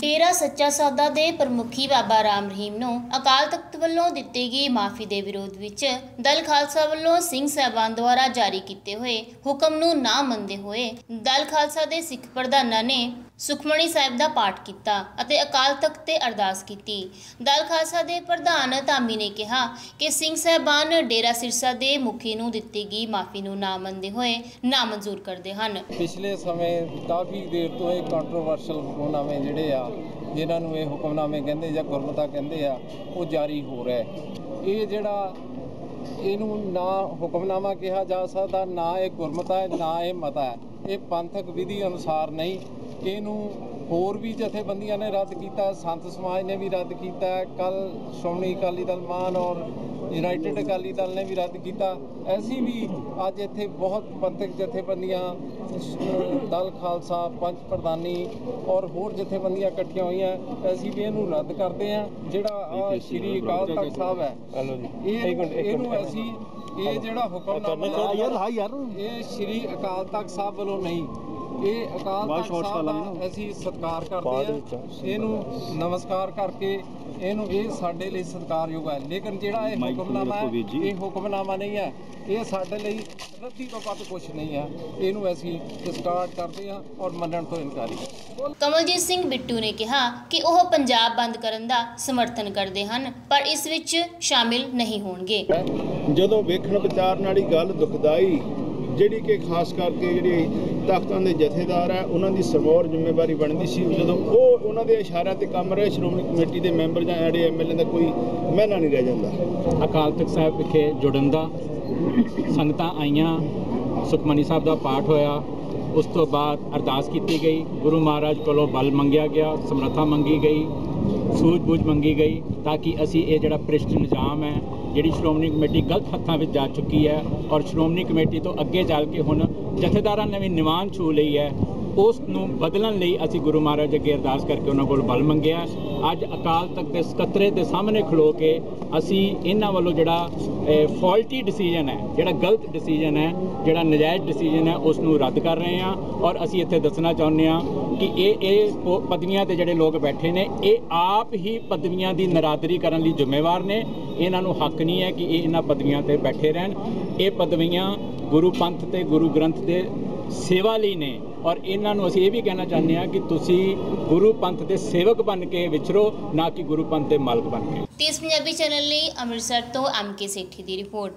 ਡੇਰਾ ਸੱਚਾ ਸੌਦਾ ਦੇ ਪ੍ਰਮੁਖੀ ਬਾਬਾ ਰਾਮ ਰਹੀਮ ਨੂੰ ਅਕਾਲ ਤਖਤ ਵੱਲੋਂ ਦਿੱਤੀ ਗਈ ਮਾਫੀ ਦੇ ਵਿਰੋਧ ਵਿੱਚ ਦਲ ਖਾਲਸਾ ਵੱਲੋਂ ਸਿੰਘ ਸਾਹਿਬਾਨ ਦੁਆਰਾ ਜਾਰੀ ਕੀਤੇ ਹੋਏ ਹੁਕਮ ਨੂੰ ਨਾ ਮੰਨਦੇ ਹੋਏ ਦਲ ਖਾਲਸਾ ਦੇ ਸਿੱਖ ਪ੍ਰਧਾਨਾਂ ਨੇ ਸੁਖਮਣੀ ਸਾਹਿਬ ਦਾ ਪਾਠ ਕੀਤਾ ਅਤੇ ਅਕਾਲ ਤਖਤ ਤੇ ਅਰਦਾਸ ਕੀਤੀ। ਦਲ ਖਾਲਸਾ ਦੇ ਪ੍ਰਧਾਨ ਧਾਮੀ ਨੇ ਕਿਹਾ ਕਿ ਸਿੰਘ ਸਾਹਿਬਾਨ ਡੇਰਾ ਸਿਰਸਾ ਦੇ ਮੁਖੀ ਨੂੰ ਦਿੱਤੀ ਗਈ ਮਾਫੀ ਨੂੰ ਨਾ ਮੰਨਦੇ ਹੋਏ ਨਾ ਮਨਜ਼ੂਰ ਕਰਦੇ ਹਨ। ਪਿਛਲੇ ਸਮੇਂ ਕਾਫੀ ਦੇਰ ਤੋਂ ਇਹ ਕੰਟਰੋਵਰਸ਼ਲ ਹੁਕਮਨਾਮੇ ਜਿਹੜੇ ਆ, ਜਿਨ੍ਹਾਂ ਨੂੰ ਇਹ ਹੁਕਮਨਾਮੇ ਕਹਿੰਦੇ ਜਾਂ ਗੁਰਮਤਾ ਕਹਿੰਦੇ ਆ, ਉਹ ਜਾਰੀ ਹੋ ਰਿਹਾ। ਇਹ ਜਿਹੜਾ ਇਹਨੂੰ ਨਾ ਹੁਕਮਨਾਮਾ ਕਿਹਾ ਜਾ ਸਕਦਾ, ਨਾ ਇਹ ਗੁਰਮਤਾ ਹੈ, ਨਾ ਇਹ ਮਤਾ ਹੈ। ਇਹ ਪੰਥਕ ਵਿਧੀ ਅਨੁਸਾਰ ਨਹੀਂ ਇਹਨੂੰ ਹੋਰ ਵੀ ਜਥੇਬੰਦੀਆਂ ਨੇ ਰੱਦ ਕੀਤਾ ਸੰਤ ਸਮਾਜ ਨੇ ਵੀ ਰੱਦ ਕੀਤਾ ਕੱਲ ਸ਼੍ਰੋਮਣੀ ਅਕਾਲੀ ਦਲ ਮਾਨ ਔਰ ਯੂਨਾਈਟਿਡ ਅਕਾਲੀ ਦਲ ਨੇ ਵੀ ਰੱਦ ਕੀਤਾ। ਐਸੀ ਵੀ ਅੱਜ ਇੱਥੇ ਬਹੁਤ ਪੰਥਕ ਜਥੇਬੰਦੀਆਂ ਦਲ ਖਾਲਸਾ ਪੰਜ ਪ੍ਰਧਾਨੀ ਔਰ ਹੋਰ ਜਥੇਬੰਦੀਆਂ ਇਕੱਠੀਆਂ ਹੋਈਆਂ ਅਸੀਂ ਵੀ ਇਹਨੂੰ ਰੱਦ ਕਰਦੇ ਹਾਂ ਜਿਹੜਾ ਸ਼੍ਰੀ ਅਕਾਲ ਤਖਤ ਸਾਹਿਬ ਹੈ। ਇਹ ਇਹਨੂੰ ਅਸੀਂ ਇਹ ਜਿਹੜਾ ਹੁਕਮਨਾਮਾ ਯਾਰ ਹਾਂ ਯਾਰ। ਇਹ ਸ਼੍ਰੀ ਅਕਾਲ ਤਖਤ ਸਾਹਿਬ ਵੱਲੋਂ ਨਹੀਂ। ਇਹ ਅਕਾਲ ਤਖਤ ਸਾਹਿਬ ਦਾ। ਅਸੀਂ ਸਤਿਕਾਰ ਕਰਦੇ। ਹਾਂ ਇਹਨੂੰ ਨਮਸਕਾਰ ਕਰਕੇ ਇਹਨੂੰ ਇਹ ਸਾਡੇ ਲਈ ਸਤਿਕਾਰਯੋਗ ਹੈ ਲੇਕਿਨ ਜਿਹੜਾ ਇਹ ਹੁਕਮਨਾਮਾ ਹੈ। ਇਹ ਹੁਕਮਨਾਮਾ ਨਹੀਂ ਹੈ ਇਹ ਸਾਡੇ ਲਈ ਰੱਦੀ ਤੋਂ ਵੱਧ ਕੁਝ ਨਹੀਂ ਹੈ ਇਹਨੂੰ ਅਸੀਂ ਡਿਸਕਾਰਡ ਕਰਦੇ ਹਾਂ ਔਰ ਮੰਨਣ ਤੋਂ ਇਨਕਾਰੀ ਕਮਲਜੀਤ ਸਿੰਘ ਬਿੱਟੂ ਨੇ ਕਿਹਾ ਕਿ ਉਹ ਪੰਜਾਬ ਬੰਦ ਕਰਨ ਦਾ ਸਮਰਥਨ ਕਰਦੇ ਹਨ ਪਰ ਇਸ ਵਿੱਚ ਸ਼ਾਮਿਲ ਨਹੀਂ ਹੋਣਗੇ ਜਦੋਂ ਵੇਖਣ ਵਿਚਾਰਨ ਵਾਲੀ ਗੱਲ ਦੁਖਦਾਈ ਜਿਹੜੀ ਕਿ ਖਾਸ ਕਰਕੇ ਜਿਹੜੀ ਤਖਤਾਂ ਦੇ ਜਥੇਦਾਰ ਹੈ ਉਹਨਾਂ ਦੀ ਸਮੌਰ ਜ਼ਿੰਮੇਵਾਰੀ ਬਣਦੀ ਸੀ। ਜਦੋਂ ਉਹ ਉਹਨਾਂ ਦੇ ਇਸ਼ਾਰਿਆਂ ਤੇ ਕੰਮ ਰਹੇ, ਸ਼੍ਰੋਮਣੀ ਕਮੇਟੀ ਦੇ ਮੈਂਬਰ ਜਾਂ ਜਿਹੜੇ ਐਮਐਲਏ ਦਾ ਕੋਈ ਮਹਿਨਾ ਨਹੀਂ ਰਹਿ ਜਾਂਦਾ। ਅਕਾਲ ਤਖਤ ਸਾਹਿਬ ਵਿਖੇ ਜੁੜਨ ਦਾ ਸੰਗਤਾਂ ਆਈਆਂ। ਸੁਖਮਨੀ ਸਾਹਿਬ ਦਾ ਪਾਠ ਹੋਇਆ। ਉਸ ਤੋਂ ਬਾਅਦ ਅਰਦਾਸ ਕੀਤੀ ਗਈ। ਗੁਰੂ ਮਹਾਰਾਜ ਕੋਲੋਂ ਬਲ ਮੰਗਿਆ ਗਿਆ, ਸਮਰੱਥਾ ਮੰਗੀ ਗਈ, ਸੂਝ-ਬੂਝ ਮੰਗੀ ਗਈ, ਤਾਂ ਕਿ ਅਸੀਂ ਇਹ ਜਿਹੜਾ ਪ੍ਰਿਸ਼ਟ ਨਿਜ਼ਾਮ ਹੈ ਜਿਹੜੀ ਸ਼੍ਰੋਮਣੀ ਕਮੇਟੀ ਗਲਤ ਹੱਥਾਂ ਵਿੱਚ ਜਾ ਚੁੱਕੀ ਹੈ ਔਰ ਸ਼੍ਰੋਮਣੀ ਕਮੇਟੀ ਤੋਂ ਅੱਗੇ ਚੱਲ ਕੇ ਹੁਣ ਜਥੇਦਾਰਾਂ ਨੇ ਵੀ ਨਿਵਾਨ ਛੂ ਲਈ ਹੈ। ਉਸ ਨੂੰ ਬਦਲਣ ਲਈ ਅਸੀਂ ਗੁਰੂ ਮਹਾਰਾਜ ਅੱਗੇ ਅਰਦਾਸ ਕਰਕੇ ਉਹਨਾਂ ਕੋਲ ਬਲ ਮੰਗਿਆ। ਅੱਜ ਅਕਾਲ ਤਖਤ ਦੇ ਸਕੱਤਰੇ ਦੇ ਸਾਹਮਣੇ ਖਲੋ ਕੇ ਅਸੀਂ ਇਹਨਾਂ ਵੱਲੋਂ ਜਿਹੜਾ ਫਾਲਟੀ ਡਿਸੀਜਨ ਹੈ, ਜਿਹੜਾ ਗਲਤ ਡਿਸੀਜਨ ਹੈ, ਜਿਹੜਾ ਨਜਾਇਜ਼ ਡਿਸੀਜਨ ਹੈ, ਉਸ ਨੂੰ ਰੱਦ ਕਰ ਰਹੇ ਹਾਂ ਔਰ ਅਸੀਂ ਇੱਥੇ ਦੱਸਣਾ ਚਾਹੁੰਦੇ ਹਾਂ ਕਿ ਇਹ ਇਹ ਪਦਵੀਆਂ ਤੇ ਜਿਹੜੇ ਲੋਕ ਬੈਠੇ ਨੇ, ਇਹ ਆਪ ਹੀ ਪਦਵੀਆਂ ਦੀ ਨਰਾਦਰੀ ਕਰਨ ਲਈ ਜ਼ਿੰਮੇਵਾਰ ਨੇ। ਇਹਨਾਂ ਨੂੰ ਹੱਕ ਨਹੀਂ ਹੈ ਕਿ ਇਹ ਇਹਨਾਂ ਪਦਵੀਆਂ ਤੇ ਬੈਠੇ ਰਹਿਣ। ਇਹ ਪਦਵੀਆਂ ਗੁਰੂ ਪੰਥ ਤੇ, ਗੁਰੂ ਗ੍ਰੰਥ ਦੇ ਸੇਵਾ ਲਈ ਨੇ। ਔਰ ਇਹਨਾਂ ਨੂੰ ਅਸੀਂ ਇਹ ਵੀ ਕਹਿਣਾ ਚਾਹੁੰਦੇ ਹਾਂ ਕਿ ਤੁਸੀਂ ਗੁਰੂ ਪੰਥ ਦੇ ਸੇਵਕ ਬਣ ਕੇ ਵਿਚਰੋ, ਨਾ ਕਿ ਗੁਰੂ ਪੰਥ ਦੇ ਮਾਲਕ ਬਣ ਕੇ। ਤੀਸ ਪੰਜਾਬੀ ਚੈਨਲ ਲਈ ਅੰਮ੍ਰਿਤਸਰ ਤੋਂ ਐਮ ਕੇ ਸੇਠੀ ਦੀ ਰਿਪੋਰਟ।